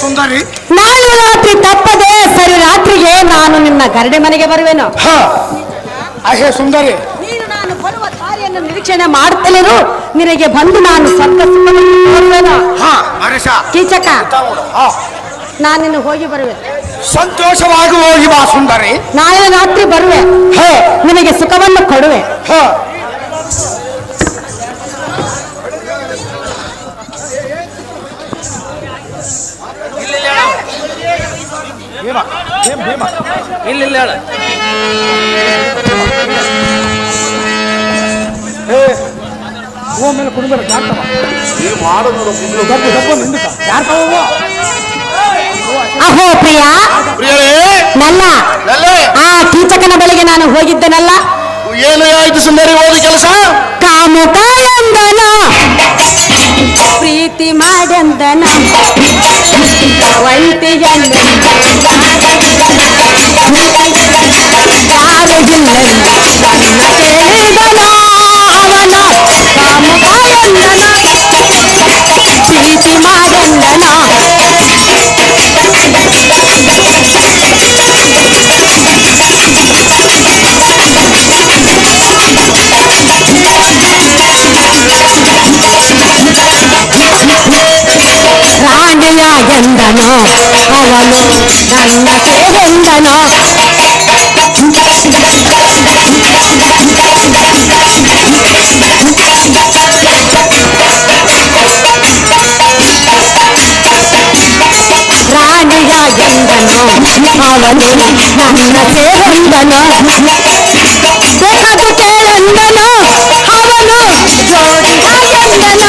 ಸುಂದರಿ? ನಾಳೆ ರಾತ್ರಿ ತಪ್ಪದೆ ಸರಿ ರಾತ್ರಿಗೆ ನಾನು ನಿನ್ನ ಗರಡಿ ಮನೆಗೆ ಬರುವೆನು. ಹ. ಅಹೇ ಸುಂದರಿ. ನೀನು ನಾನು ಬರುವ ದಾರಿಯನ್ನು ನಿರೀಕ್ಷಣೆ ಮಾಡುತ್ತಲೇನು? ನಿನಗೆ ಬಂದು ನಾನು ತೋರುವೆನು ಹ ಹರೀಶ. ಕೀಚಕ. ಹ. ನಾನು ನಿನ್ನ ಹೋಗಿ ಬರುವೆ. ಸಂತೋಷವಾಗಿ ಹೋಗಿ ಬಾ ಸುಂದರಿ. ನಾಳೆ ರಾತ್ರಿ ಬರುವೆ. ಹ. ನಿನಗೆ ಸುಖವನ್ನು ಕೊಡುವೆ. ಹ. ಇಲ್ಲ ಇಲ್ಲ ಹೇಳ. ಮೇಲೆ ಕುಡಿದ್ರೆ ಜಾಗ್ತವ ಗಬ್ಬು ಗಬ್ಬು ನಿಂದುಕ. ಯಾರು ತಗೋವು ಅಹೋ ಪ್ರಿಯ. ನಲ್ಲೇ. ಆ ಕೀಚಕನ ಬಳಿಗೆ ನಾನು ಹೋಗಿದ್ದನಲ್ಲ ಏನು ಆಯ್ತು ಸುಂದರಿ ಹೋದ ಕೆಲಸ? ಕಾಮುಕ ಎಂದನ ಪ್ರೀತಿ ಮಾಡಂದನ ಒಂಟಿಗಂದ ಯಾರು ಜಿಲ್ಲಲ್ಲಿ ನನ್ನ ಕೇಳಿದನ ಅವನ ಕಾಮುಕ ಎಂದನ ಪ್ರೀತಿ ಮಾಡಂದನ ಸೇವೆಂದನು ರಾಣಿಯಾಗೆಂದನು ಅವನು ನನ್ನ ಸೇವೆಂದನು ಬೇಕಾದು ಕೇಳೆಂದನು ಅವನು ಜೋಡಿಯಾಗೆಂದನು ಬೇಕಾದು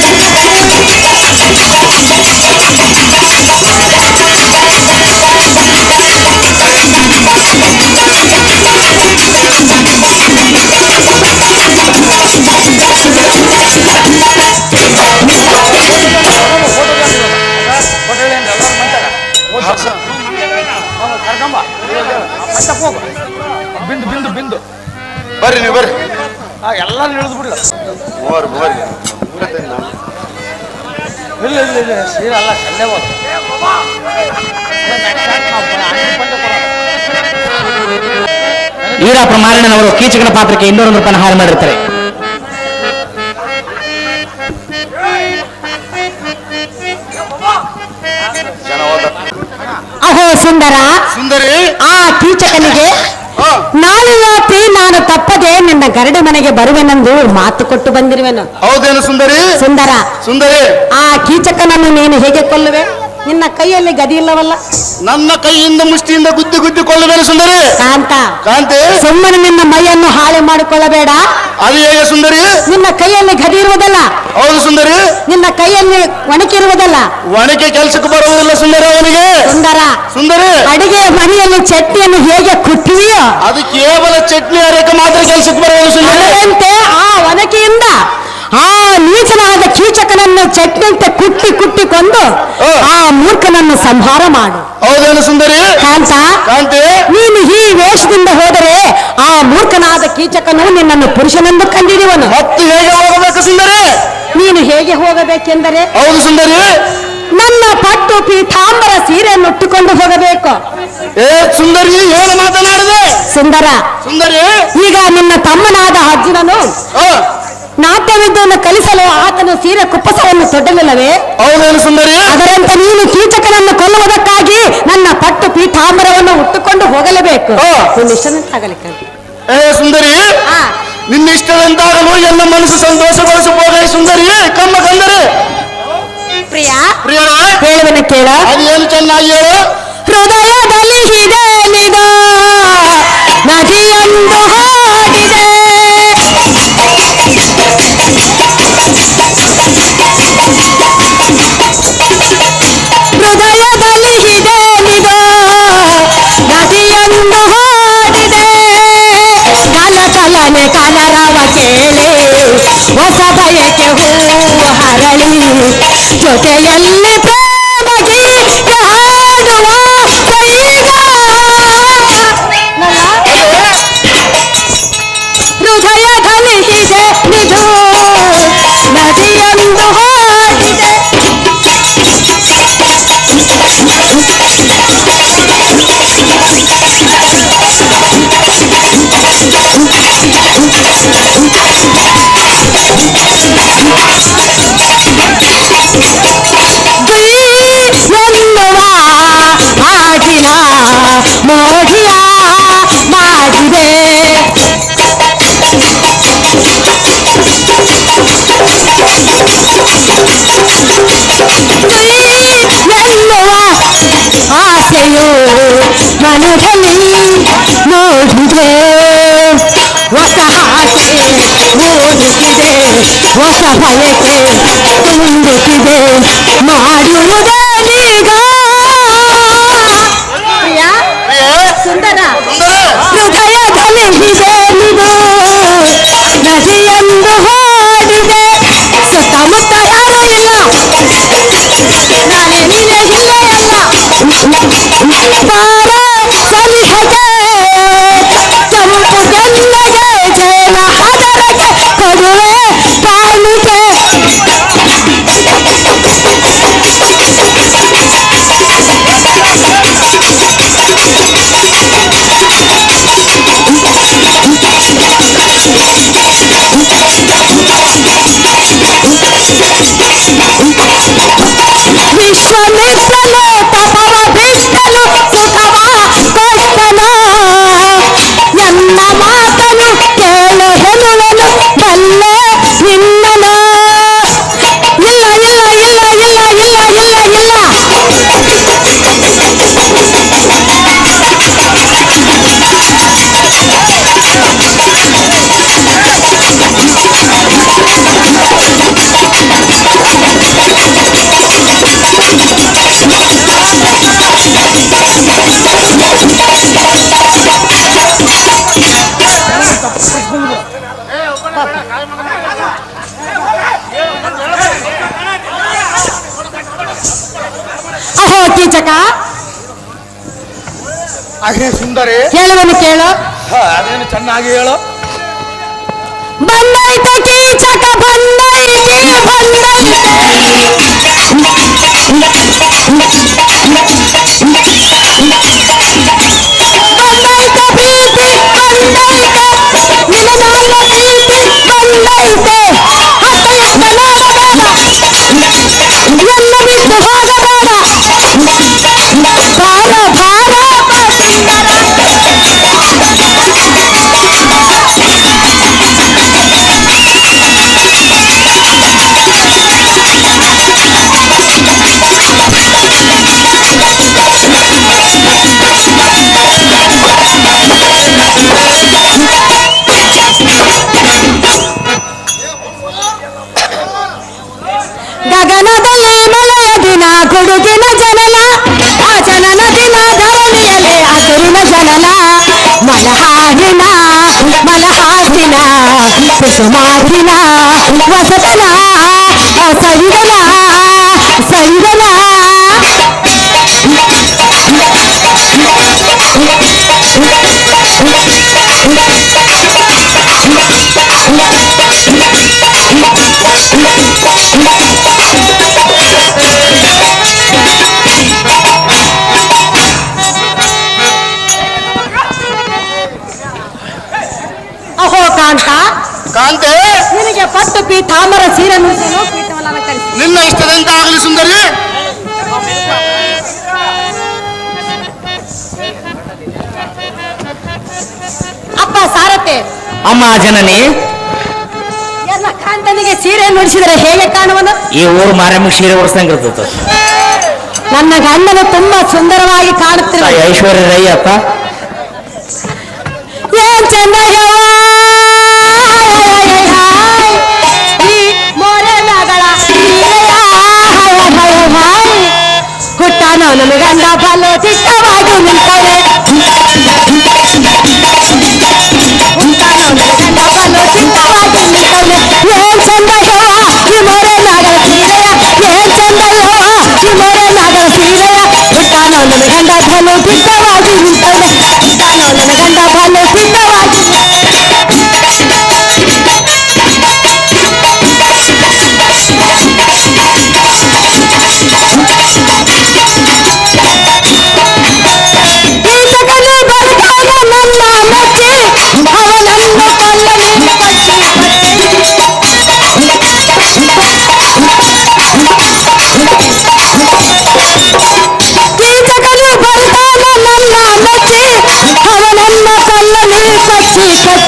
ಇಲ್ಲ ಸೀರೆ ಅಲ್ಲ ಕೀಚಕನ ಪಾತ್ರಕ್ಕೆ ಇನ್ನೂರು ರೂಪಾಯಿ ಹಾರು ಮಾಡಿರ್ತಾರೆ. ಅಹೋ ಸುಂದರ ಸುಂದರಿ? ಆ ಕೀಚಕನಿಗೆ ಹ. ನಾಳೆ ರಾತ್ರಿ ನಾನು ತಪ್ಪದೆ ನಿನ್ನ ಗರಡ ಮನೆಗೆ ಬರುವೆನೆಂದು ಮಾತು ಕೊಟ್ಟು ಬಂದಿರುವೆನು. ಹೌದೇನು ಸುಂದರಿ? ಸುಂದರ. ಸುಂದರಿ. ಆ ಕೀಚಕನನ್ನು ನೀನು ಹೇಗೆ ಕೊಲ್ಲುವೆ? ನಿನ್ನ ಕೈಯಲ್ಲಿ ಗದಿ ಇಲ್ಲವಲ್ಲ? ನನ್ನ ಕೈಯಿಂದ ಮುಷ್ಟಿಯಿಂದ ಗುದ್ದಿ ಗುದ್ದಿ ಕೊಳ್ಳಬೇನು ಸುಂದರಿ. ಕಾಂತ. ಕಾಂತಿ. ಸುಮ್ಮನೆ ನಿನ್ನ ಮೈಯನ್ನು ಹಾಳೆ ಮಾಡಿಕೊಳ್ಳಬೇಡ. ಅದು ಹೇಗೆ ಸುಂದರಿ? ನಿನ್ನ ಕೈಯಲ್ಲಿ ಗದಿ ಇರುವುದಲ್ಲ? ಹೌದು ಸುಂದರಿ. ನಿನ್ನ ಕೈಯಲ್ಲಿ ಒಣಕಿರುವುದಲ್ಲ ಒಣಕೆ ಕೆಲಸಕ್ಕೆ ಬರುವುದಿಲ್ಲ ಸುಂದರಿ ಅವನಿಗೆ. ಸುಂದರ. ಸುಂದರಿ. ಅಡಿಗೆ ಮನೆಯಲ್ಲಿ ಚಟ್ನಿಯನ್ನು ಹೇಗೆ ಕುಟ್ಟಿಯೋ ಅದು ಕೇವಲ ಚಟ್ನಿ ಅರೇಕ ಮಾತ್ರ ಕೆಲಸಕ್ಕೆ ಬರುವುದು ಅದರಂತೆ ಆ ಒನಕೆಯಿಂದ ಆ ನೀಚನಾದ ಕೀಚಕನನ್ನು ಚಟ್ನಿಯಂತೆ ಕುಟ್ಟಿ ಕುಟ್ಟಿ ಕೊಂದು ಆ ಮೂರ್ಖನನ್ನು ಸಂಹಾರ ಮಾಡು. ಹೌದೇನು ಸುಂದರಿ? ಕಾಂತ ಕಾಂತಿ. ನೀನು ಈ ವೇಷದಿಂದ ಹೋದರೆ ಆ ಮೂರ್ಖನಾದ ಕೀಚಕನು ನಿನ್ನನ್ನು ಪುರುಷನೆಂದು ಕಂಡಿರುವನು. ಮತ್ತು ಹೇಗೆ ಹೋಗಬೇಕು ಸುಂದರಿ? ನೀನು ಹೇಗೆ ಹೋಗಬೇಕೆಂದರೆ? ಹೌದು ಸುಂದರಿ. ನನ್ನ ಪಟ್ಟು ಪೀಠಾಂಬರ ಸೀರೆಯನ್ನು ಉಟ್ಟುಕೊಂಡು ಹೋಗಬೇಕು. ಏ ಸುಂದರಿ ಏನು ಮಾತನಾಡಿದೆ. ಸುಂದರ ಸುಂದರಿ. ಈಗ ನಿನ್ನ ತಮ್ಮನಾದ ಅರ್ಜುನನು ನಾಟ್ಯವಿದ್ಯವನ್ನು ಕಲಿಸಲು ಆತನು ಸೀರೆ ಕುಪ್ಪಸವನ್ನು ತೊಡಲಿಲ್ಲವೇ ಹೌದೇನು ಸುಂದರಿ? ಅದರಂತೆ ನೀನು ಕೀಚಕನನ್ನು ಕೊಲ್ಲುವುದಕ್ಕಾಗಿ ನನ್ನ ಪಟ್ಟು ಪೀಠಾಂಬರವನ್ನು ಉಟ್ಟುಕೊಂಡು ಹೋಗಲೇಬೇಕು. ಪುಣ್ಯಶನಂತಾಗಲಿಕ್ಕೆ ಏ ಸುಂದರಿ. ನಿನ್ನ ಇಷ್ಟದಂತಾಗಲು ಎಲ್ಲ ಮನಸ್ಸು ಸಂತೋಷಗೊಳಿಸಬಹುದೇ ಸುಂದರಿ. ಕಮ್ಮ ಕಂದರಿ ಪ್ರಿಯ ಪ್ರಿಯರ ಹೇಳುವನ ಕೇಳ ಅದೇನು ಚೆನ್ನಾಗಿ ಹೇಳು ಹೃದಯದಲ್ಲಿ ಇದೆ ಕಲಾನೆ ಕಾನರಾವ ಕೇಳಿ ಹೊಸ ಬಯಕೆ ಹೂವು ಹರಳಿ ಜೊತೆಯಲ್ಲೇ 水烟斗啊，拿起拿，磨叽啊，拿起拿。水烟斗啊，啊，哎呦，满天星。ಹೊಸ ಬಯಕೆ ತುಂಬುತ್ತಿದೆ ಮಾಡುವುದೇನೀಗ ಅಹೋ ಕೀಚಕ ಅಹೇ ಸುಂದರಿ ಹೇಳುವನು ಕೇಳು ಹ, ಅದೇನು ಚೆನ್ನಾಗಿ ಹೇಳು ಬಂದೈತೆ ಕೀಚಕ ಬಂದೈತೆ ಬಂದೈತೆ ಬಂದೈತೆ ಪ್ರೀತಿ ಬಂದೈತೆ சுமாரினா வசதனா சரிதனா ಪಟ್ಟು ತಾಮರ ಸೀರೆ ನಿನ್ನ ಇಷ್ಟದಂತ ಆಗಲಿ ಸುಂದರಿ? ಅಪ್ಪ ಸಾರತೆ ಅಮ್ಮ ಜನನಿ. ಎಲ್ಲ ಕಾಂತನಿಗೆ ಸೀರೆ ನುಡಿಸಿದರೆ ಹೇಗೆ ಕಾಣುವನು ಈ ಊರು ಮಾರಮ್ಮ ಸೀರೆ ಇರ್ತೈತೆ ನನ್ನ ಗಂಡನು ತುಂಬಾ ಸುಂದರವಾಗಿ ಕಾಣುತ್ತಿರುವ ಐಶ್ವರ್ಯ ರೈ ಅಪ್ಪ ಹುಟ್ಟಾನ ನನ್ನ ಗಂಡ ಬಲು ದಿಟ್ಟವಾಗಿ ನಿಂತವೆ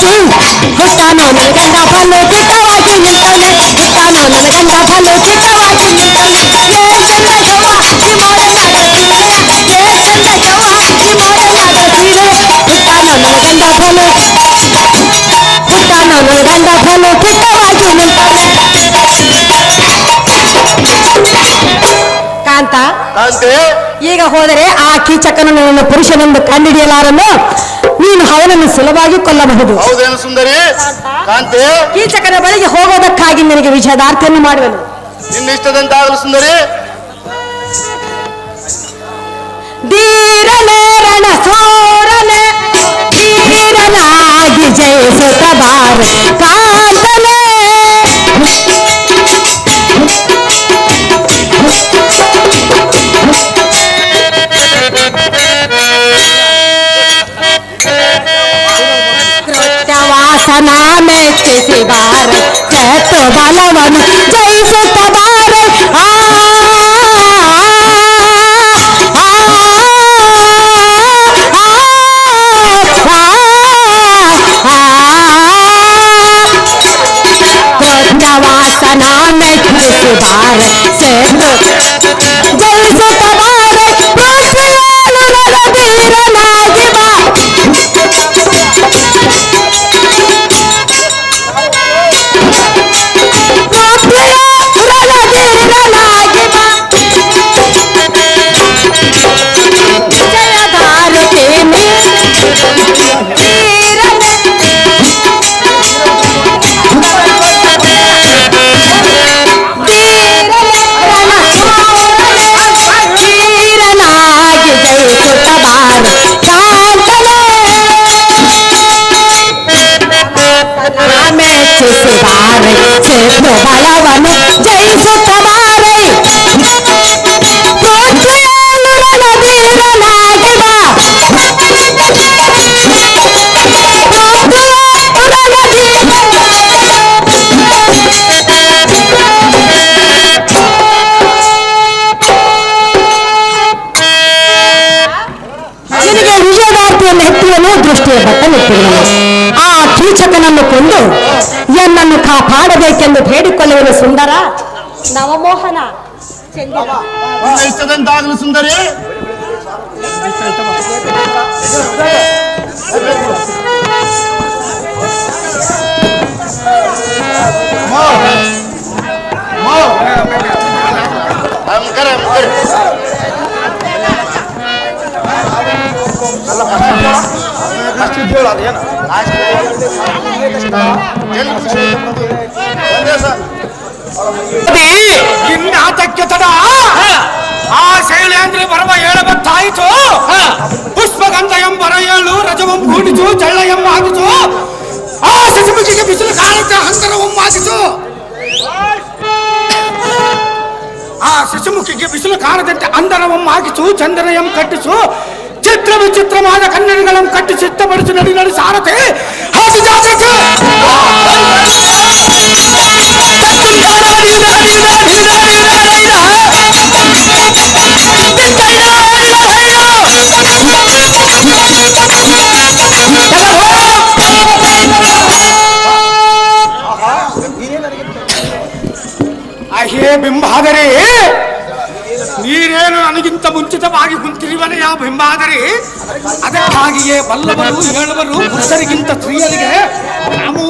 ಮೆಚ್ಚಿ ಹುಟ್ಟಾನೋ ನನ್ನ ಗಂಡ ಬಲು ದಿಟ್ಟವಾಗಿ ನಿಂತಾನೆ ಹುಟ್ಟಾನೋ ನನ್ನ ಗಂಡ ಬಲು ದಿಟ್ಟವಾಗಿ ನಿಂತಾನೆ ಏ ಚಂದ ಯವ್ವ ಈ ಮೋಡನಾದ ಸೀರೆ ಏ ಚಂದ ಯವ್ವ ಈ ಮೋಡನಾದ ಸೀರೆ ಹುಟ್ಟಾನೋ ನನ್ನ ಗಂಡ ಬಲು ಹುಟ್ಟಾನೋ ನನ್ನ ಗಂಡ ಬಲು ದಿಟ್ಟವಾಗಿ ನಿಂತಾನೆ ಕಾಂತ ಕಾಂತೆ ಈಗ ಹೋದರೆ ಆ ಕೀಚಕನನ್ನು ನಿನ್ನ ಪುರುಷನೆಂದು ಕಂಡಿಡಿಯಲಾರನು ನೀನು ಅವನನ್ನು ಸುಲಭವಾಗಿ ಕೊಲ್ಲಬಹುದು ಹೌದೇನು ಸುಂದರಿ ಕಾಂತೆ ಕೀಚಕನ ಬಳಿಗೆ ಹೋಗೋದಕ್ಕಾಗಿ ನಿನಗೆ ವಿಷದಾರ್ಥಿಯನ್ನು ಮಾಡುವೆನು ನಿನ್ನ ಇಷ್ಟದಂತಾಗಲು ಸುಂದರಿ ಧೀರನೆ ರಣ ಸೋರನೆ ಧೀರನಾಗಿ ಜಯಿಸುತ್ತ ಬಾರ ಕಾಂತನೆ 好吧，那完了。 เดี๋ยวยพาลาวันใจส ಸಲ. ಇನ್ನಾತಕ್ಕೆ ತಡ ಆ ಶೈಲೇಂದ್ರ ಬರವ ಹೇಳಬತ್ತಾಯಿತು ಪುಷ್ಪಗಂಧ ಎಂಬರ ಏಳು ರಜವಂ ಕೂಡಿತು ಚಳ್ಳ ಎಂಬ ಆಗಿತು ಆ ಶಶಿಮುಖಿಗೆ ಬಿಸಿಲು ಕಾಲಕ್ಕೆ ಹಂತರವಮ್ಮಾಗಿತು ಆ ಶಶಿಮುಖಿಗೆ ಬಿಸಿಲು ಕಾಣದಂತೆ ಅಂದರವಮ್ಮಾಗಿಸು ಚಂದನ ಎಂ ಕಟ್ಟಿಸು ಚಿತ್ರ ವಿಚಿತ್ರವಾದ ಕನ್ನಡಿಗಳನ್ನು ಕಟ್ಟಿ ಸಿದ್ಧಪಡಿಸಿ ನಡಿ ನಡಿ ಸಾರತೆ ಹಾಗೆ ಜಾತಕ ಅಹೇ ಬಿಂಬಾದರೆ ಬಿಂಬಾದರೆ ಅದಕ್ಕಾಗಿಯೇ ಬಲ್ಲವರು, ಹೇಳುವರು, ಪುರುಷರಿಗಿಂತ ಸ್ತ್ರೀಯರಿಗೆ ನಾವು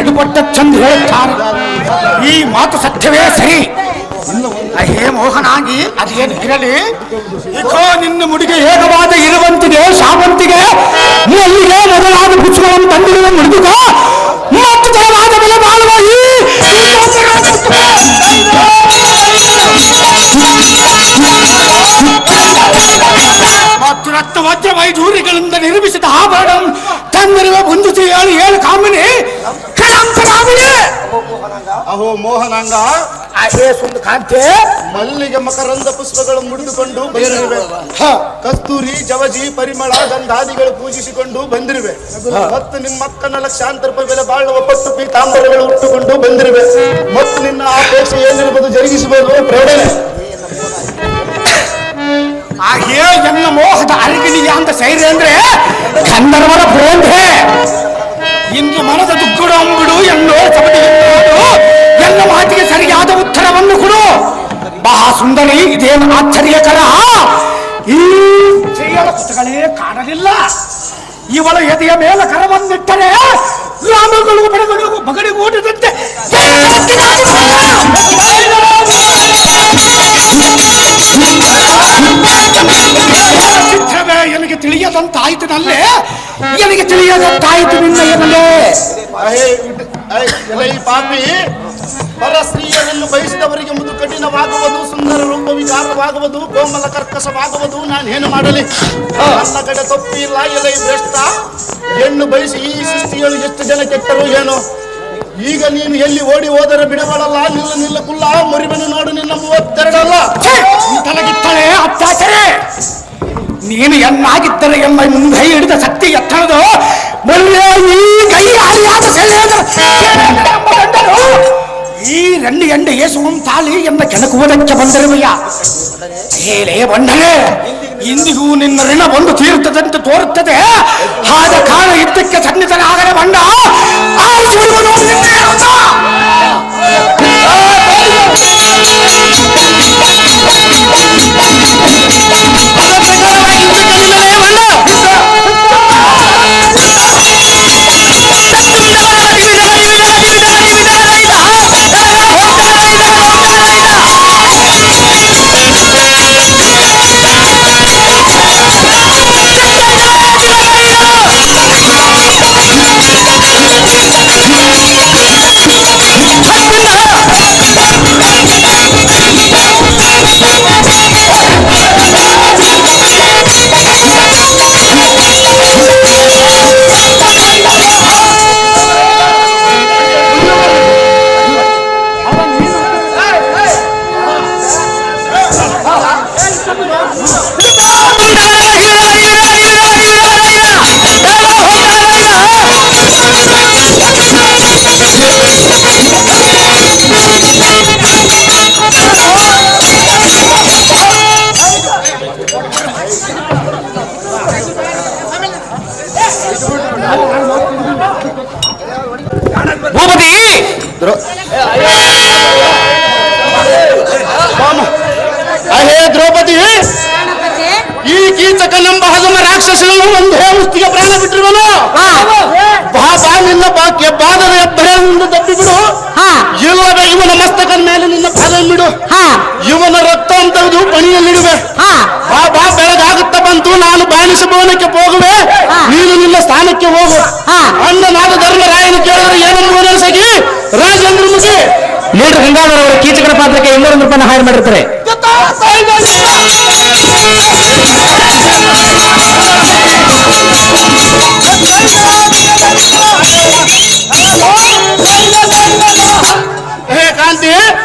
ಎಡಪಟ್ಟ ಚಂದ ಹೇಳುತ್ತಾರೆ. ಈ ಮಾತು ಸತ್ಯವೇ ಸರಿ. ಅಹೇ ಮೋಹನಾಗಿ, ಅದೇನು ಇರಲಿ? ಇಕೋ ನಿನ್ನ ಮುಡಿಗೆ ಏಕವಾದ ಇರುವಂತಿಗೆ ಶಾವಂತಿಗೆ. ನೀ ಮೊದಲಾದ ಪುಷ್ಪಗಳನ್ನು ತಂದಿರುವ ಮುಡಿದುಕ. ರಕ್ತ ವಜ್ರ ವೈಢೂರಿಗಳಿಂದ ನಿರ್ಮಿಸಿದ ಆಭರಣ ತಂದಿರುವ ಬಂಧಿಸಿ ಏಳು ಏಳು ಕಾಮಿನಿ. ಅಹೋ ಮೋಹನಾಂಗ. ಅದೇ ಸುಂದ ಕಾಂತೆ. ಮಲ್ಲಿಗೆ ಮಕರಂದ ಪುಷ್ಪಗಳು ಮುಡಿದುಕೊಂಡು ಬಂದಿರುವೆ. ಕಸ್ತೂರಿ ಜವಜಿ ಪರಿಮಳ ಗಂಧಾದಿಗಳು ಪೂಜಿಸಿಕೊಂಡು ಬಂದಿರುವೆ. ಮತ್ತು ನಿಮ್ಮ ಅಕ್ಕನ ಲಕ್ಷಾಂತರ ರೂಪಾಯಿ ಬೆಲೆ ಬಾಳುವ ಪಟ್ಟು ಪೀತಾಂಬರಗಳು ಉಟ್ಟುಕೊಂಡು ಬಂದಿರುವೆ. ಮತ್ತು ನಿನ್ನ ಆಪೇಕ್ಷೆ ಏನಿರಬಹುದು ಜರುಗಿಸಬಹುದು ಪ್ರೇರಣೆ ಹಾಗೆ ಎನ್ನ ಮೋಹದ ಅರಿಗಿಣಿಯ ಅಂತ ಸೈರೆ ಅಂದ್ರೆ ಗಂಧರ್ವರ ಪ್ರೇಂಧೆ ಎನ್ನೋ ಸವಟಿಕೊಂಡು ಎನ್ನ ಮಾತಿಗೆ ಸರಿಯಾದ ಉತ್ತರವನ್ನು ಕೊಡು ಮಹಾ ಸುಂದರಿ ಇದೇನು ಆಶ್ಚರ್ಯಕರ ಈ ಸ್ತ್ರೀಯರ ಪುಟಗಳೇ ಕಾಣಲಿಲ್ಲ ಇವಳ ಎದೆಯ ಮೇಲೆ ಕರವನ್ನಿಟ್ಟರೆ ರಾಮಗಳು ಬಡಗಳು ಬಗಡಿಗೂಟದಂತೆ ನನಗೆ ತಿಳಿಯದಂತಾಯ್ತು ನಲ್ಲೇ ನನಗೆ ತಿಳಿಯದಂತಾಯ್ತು ನಿನ್ನ ಏನಲ್ಲೇ ಪಾಪಿ ಪರ ಸ್ತ್ರೀಯರನ್ನು ಬಯಸಿದವರಿಗೆ ಮುದು ಕಠಿಣವಾಗುವುದು ಸುಂದರ ರೂಪ ವಿಕಾರವಾಗುವುದು ಕೋಮಲ ಕರ್ಕಸವಾಗುವುದು ನಾನು ಏನು ಮಾಡಲಿ? ನನ್ನ ಕಡೆ ತಪ್ಪಿಲ್ಲ ಎಲೈ ಭ್ರಷ್ಟ. ಹೆಣ್ಣು ಬಯಸಿ ಈ ಸೃಷ್ಟಿಗಳು ಎಷ್ಟು ಜನ ಕೆಟ್ಟರು ಏನು? ಈಗ ನೀನು ಎಲ್ಲಿ ಓಡಿ ಹೋದರೆ ಬಿಡಬಾಡಲ್ಲ ನಿಲ್ಲ ನಿಲ್ಲ ಕುಲ್ಲ ಮುರಿಬನು ನೋಡು ನಿನ್ನ ಮೂವತ್ತೆರಡಲ್ಲ. ತಲಗಿತ್ತಳೆ ಅತ್ಯಾಚರೆ ನೀನು ಎನ್ನಾಗಿದ್ದರೆ ಎಂಬ ಮುಂಗೈ ಹಿಡಿದ ಶಕ್ತಿ ಎತ್ತಳದು ಮೊನ್ನೆ ಈ ಕೈ ಅರಿಯಾದ ಸೆಳೆಯದ ಎಂಬ ಗಂಡನು ಈ ರಂಡಿ ಎಂಡ ಏಸುವಂ ತಾಳಿ ಎಂಬ ಕೆಣಕುವುದಕ್ಕೆ ಬಂದಿರುವೆಯ ಹೇಳೇ ಬಂಡನೆ ಇಂದಿಗೂ ನಿನ್ನ ಋಣ ಒಂದು ತೀರುತ್ತದಂತೆ ತೋರುತ್ತದೆ ಆದ ಕಾರಣ ಯುದ್ಧಕ್ಕೆ ಸನ್ನಿಧನಾಗದೆ ಬಂಡ ಆರಿಸಿಬಿಡುವನು ನಿನ್ನೆ ಅಹೇ ದ್ರೌಪದಿ ಈ ಕೀಚಕನೆಂಬ ಹಗಮ ರಾಕ್ಷಸನು ಒಂದೇ ಮುಷ್ಟಿಗೆ ಪ್ರಾಣ ಬಿಟ್ಟಿರುವನು. ಬಾ ಬಾ ನಿನ್ನ ಬಾಕ್ಯ ಬಾದರ ಎಬ್ಬರೆಯಿಂದ ತಪ್ಪಿ ಬಿಡು. ಇಲ್ಲವೇ ಇವನ ಮಸ್ತಕದ ಮೇಲೆ ನಿನ್ನ ಪಾದ ಬಿಡು. ಇವನ ರಕ್ತ ತೆಗೆದು ಪಣಿಯಲ್ಲಿಡುವೆ. ಬಾ ಬಾ ಬೆಳಗಾಗುತ್ತ ಬಂತು ನಾನು ಬಾಣಿಸ ಭವನಕ್ಕೆ ಹೋಗುವೆ ನೀನು ನಿನ್ನ ಸ್ಥಾನಕ್ಕೆ ಹೋಗು. ಅಣ್ಣನಾದ ಧರ್ಮರಾಯನ ಕೇಳಿದ್ರೆ ಏನನ್ನು ಸಗಿ ರಾಜೇಂದ್ರ ಮುಗಿ ನೋಡ್ರಿ ಗಂಗಾಧರ ಅವರು ಕೀಚಕರ ಪಾತ್ರಕ್ಕೆ ಇನ್ನೂರೊಂದು ರೂಪಾಯಿ ಹಾಳು ಮಾಡಿರ್ತಾರೆ.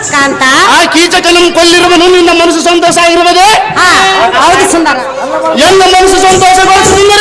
ಕಾಂತಿ. ಆ ಕೀಚಕನನ್ನು ಕೊಲ್ಲಿರುವನು ನಿನ್ನ ಮನಸ್ಸು ಸಂತೋಷ ಆಗಿರುವುದೇ ಹೌದು ಸುಂದರ. ಎಲ್ಲ ಮನಸ್ಸು ಮಲ್ನಾಡೋಡಿಕೆ